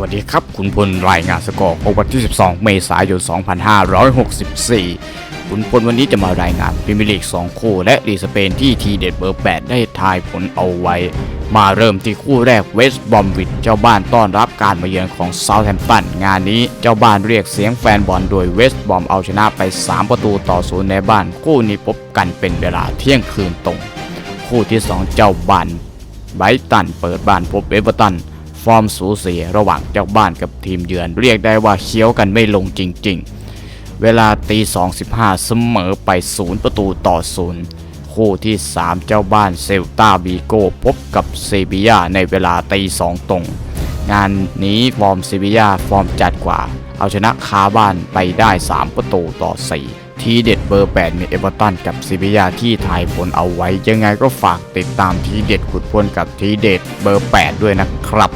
วัสดีครับ คุณพลรายงานสกอร์ของวันที่ 12 เมษายน 2564 คุณพลวันนี้จะมารายงานพรีเมียร์ลีก 2 คู่ และลีสเปนที่ทีเด็ดเบอร์ 8 ได้ทายผลเอาไว้ มาเริ่มที่คู่แรกเวสต์บอมวิดเจ้าบ้านต้อนรับการมาเยือนของเซาท์แฮมป์ตันงานนี้เจ้าบ้านเรียกเสียงแฟนบอลโดยเวสต์บอมเอาชนะไป 3 ประตูต่อศูนย์ในบ้านคู่นี้พบกันเป็นเวลาเที่ยงคืนตรง คู่ที่ 2 เจ้าบ้านไบรตันเปิดบ้านพบเอเวอร์ตัน ร์มสูสีระหว่างเจ้าบ้านกับทีมเยือน เรียกได้ว่าเคี้ยวกันไม่ลงจริง ๆ เวลาตี2.15 เสมอไป 0 ประตูต่อ 0 คู่ที่ 3 เจ้าบ้านเซลตาบีโกพบกับเซบียาในเวลาตี2ตรง งานนี้ฟอร์มเซบียาฟอร์มจัดกว่า เอาชนะคาบ้านไปได้ 3 ประตูต่อ 4ทีเด็ดเบอร์ 8 มีเอเวอร์ตันกับซีบียาที่ทายผลเอาไว้ ยังไงก็ฝากติดตามทีเด็ดขุดพลกับทีเด็ดเบอร์ 8 ด้วยนะครับ